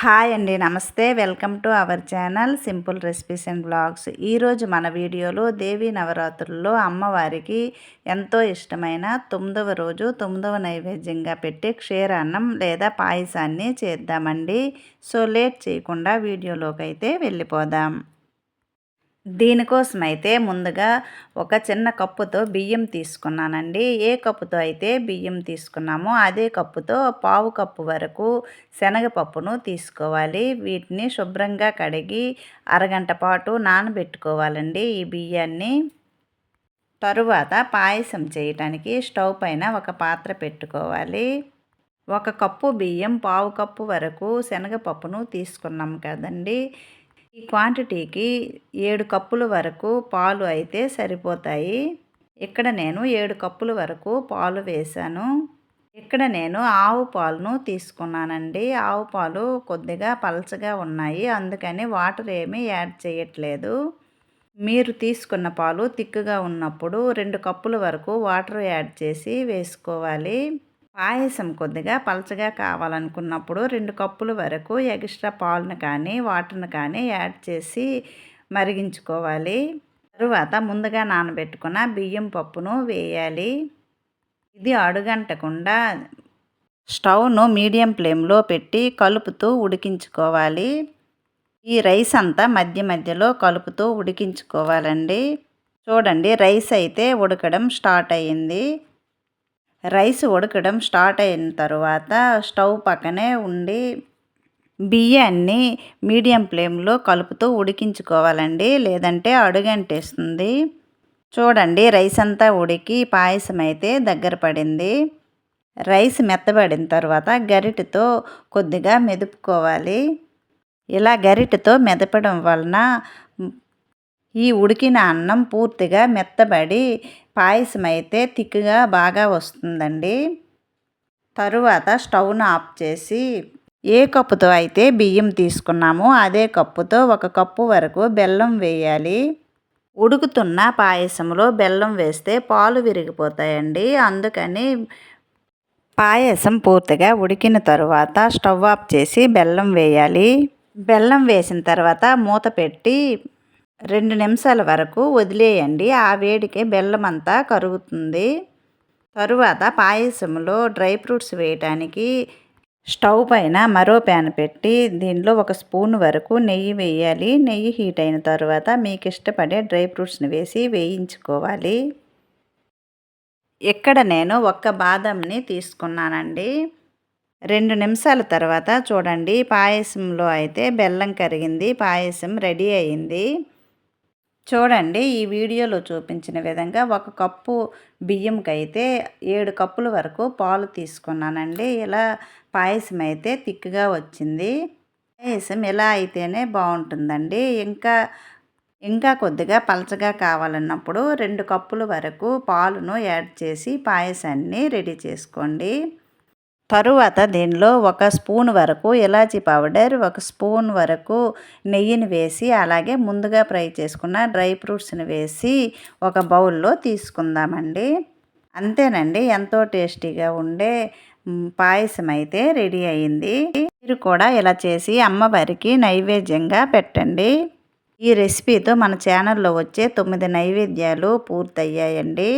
Hi అండి నమస్తే. Welcome to our channel simple recipes and blogs ఈరోజు మన వీడియోలో దేవీ నవరాత్రుల్లో అమ్మవారికి ఎంతో ఇష్టమైన తొమ్మిదవ రోజు తొమ్మిదవ నైవేద్యంగా పెట్టి క్షీరాన్నం లేదా పాయసాన్ని చేద్దామండి. సో లేట్ చేయకుండా వీడియోలోకి అయితే వెళ్ళిపోదాం. దీనికోసమైతే ముందుగా ఒక చిన్న కప్పుతో బియ్యం తీసుకున్నానండి. ఏ కప్పుతో అయితే బియ్యం తీసుకున్నామో అదే కప్పుతో పావు కప్పు వరకు శనగపప్పును తీసుకోవాలి. వీటిని శుభ్రంగా కడిగి అరగంట పాటు నానబెట్టుకోవాలండి ఈ బియ్యాన్ని. తరువాత పాయసం చేయటానికి స్టవ్ పైన ఒక పాత్ర పెట్టుకోవాలి. ఒక కప్పు బియ్యం పావు కప్పు వరకు శనగపప్పును తీసుకున్నాం కదండి. ఈ క్వాంటిటీకి ఏడు కప్పుల వరకు పాలు అయితే సరిపోతాయి. ఇక్కడ నేను ఏడు కప్పుల వరకు పాలు వేశాను. ఇక్కడ నేను ఆవు పాలను తీసుకున్నానండి. ఆవు పాలు కొద్దిగా పలచగా ఉన్నాయి. అందుకని వాటర్ ఏమీ యాడ్ చేయట్లేదు. మీరు తీసుకున్న పాలు తిక్కుగా ఉన్నప్పుడు రెండు కప్పుల వరకు వాటర్ యాడ్ చేసి వేసుకోవాలి. పాయసం కొద్దిగా పలచగా కావాలనుకున్నప్పుడు రెండు కప్పుల వరకు ఎక్స్ట్రా పాలను కానీ వాటర్ని కానీ యాడ్ చేసి మరిగించుకోవాలి. తరువాత ముందుగా నానబెట్టుకున్న బియ్యం పప్పును వేయాలి. ఇది అడుగంటకుండా స్టవ్ను మీడియం ఫ్లేమ్లో పెట్టి కలుపుతూ ఉడికించుకోవాలి. ఈ రైస్ అంతా మధ్య మధ్యలో కలుపుతూ ఉడికించుకోవాలండి. చూడండి రైస్ అయితే ఉడకడం స్టార్ట్ అయ్యింది. రైస్ ఉడకడం స్టార్ట్ అయిన తర్వాత స్టవ్ పక్కనే ఉండి బియ్యాన్ని మీడియం ఫ్లేమ్లో కలుపుతూ ఉడికించుకోవాలండి. లేదంటే అడుగంటేస్తుంది. చూడండి రైస్ అంతా ఉడికి పాయసం అయితే దగ్గర పడింది. రైస్ మెత్తబడిన తర్వాత గరిటెతో కొద్దిగా మెదుపుకోవాలి. ఇలా గరిటెతో మెదపడం వలన ఈ ఉడికిన అన్నం పూర్తిగా మెత్తబడి పాయసం అయితే తిక్కుగా బాగా వస్తుందండి. తరువాత స్టవ్ను ఆఫ్ చేసి ఏ కప్పుతో అయితే బియ్యం తీసుకున్నామో అదే కప్పుతో ఒక కప్పు వరకు బెల్లం వేయాలి. ఉడుకుతున్న పాయసంలో బెల్లం వేస్తే పాలు విరిగిపోతాయండి. అందుకని పాయసం పూర్తిగా ఉడికిన తరువాత స్టవ్ ఆఫ్ చేసి బెల్లం వేయాలి. బెల్లం వేసిన తర్వాత మూత పెట్టి రెండు నిమిషాల వరకు వదిలేయండి. ఆ వేడికే బెల్లం అంతా కరుగుతుంది. తరువాత పాయసంలో డ్రై ఫ్రూట్స్ వేయటానికి స్టవ్ పైన మరో ప్యాన్ పెట్టి దీనిలో ఒక స్పూన్ వరకు నెయ్యి వేయాలి. నెయ్యి హీట్ అయిన తర్వాత మీకు ఇష్టపడే డ్రై ఫ్రూట్స్ని వేసి వేయించుకోవాలి. ఇక్కడ నేను ఒక్క బాదంని తీసుకున్నానండి. రెండు నిమిషాల తర్వాత చూడండి పాయసంలో అయితే బెల్లం కరిగింది పాయసం రెడీ అయింది. చూడండి ఈ వీడియోలో చూపించిన విధంగా ఒక కప్పు బియ్యంకి అయితే ఏడు కప్పుల వరకు పాలు తీసుకున్నానండి. ఇలా పాయసం అయితే తిక్కుగా వచ్చింది. పాయసం ఇలా అయితేనే బాగుంటుందండి. ఇంకా ఇంకా కొద్దిగా పలచగా కావాలన్నప్పుడు రెండు కప్పుల వరకు పాలును యాడ్ చేసి పాయసాన్ని రెడీ చేసుకోండి. తరువాత దీనిలో ఒక స్పూన్ వరకు ఇలాచీ పౌడర్ ఒక స్పూన్ వరకు నెయ్యిని వేసి అలాగే ముందుగా ఫ్రై చేసుకున్న డ్రై ఫ్రూట్స్ని వేసి ఒక బౌల్లో తీసుకుందామండి. అంతేనండి ఎంతో టేస్టీగా ఉండే పాయసం అయితే రెడీ అయింది. మీరు కూడా ఇలా చేసి అమ్మవారికి నైవేద్యంగా పెట్టండి. ఈ రెసిపీతో మన ఛానల్లో వచ్చే తొమ్మిది నైవేద్యాలు పూర్తయ్యాయండి.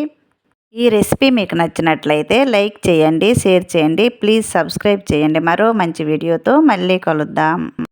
ఈ రెసిపీ మీకు నచ్చినట్లయితే లైక్ చేయండి షేర్ చేయండి. ప్లీజ్ సబ్స్క్రైబ్ చేయండి. మరో మంచి వీడియోతో మళ్ళీ కలుద్దాం.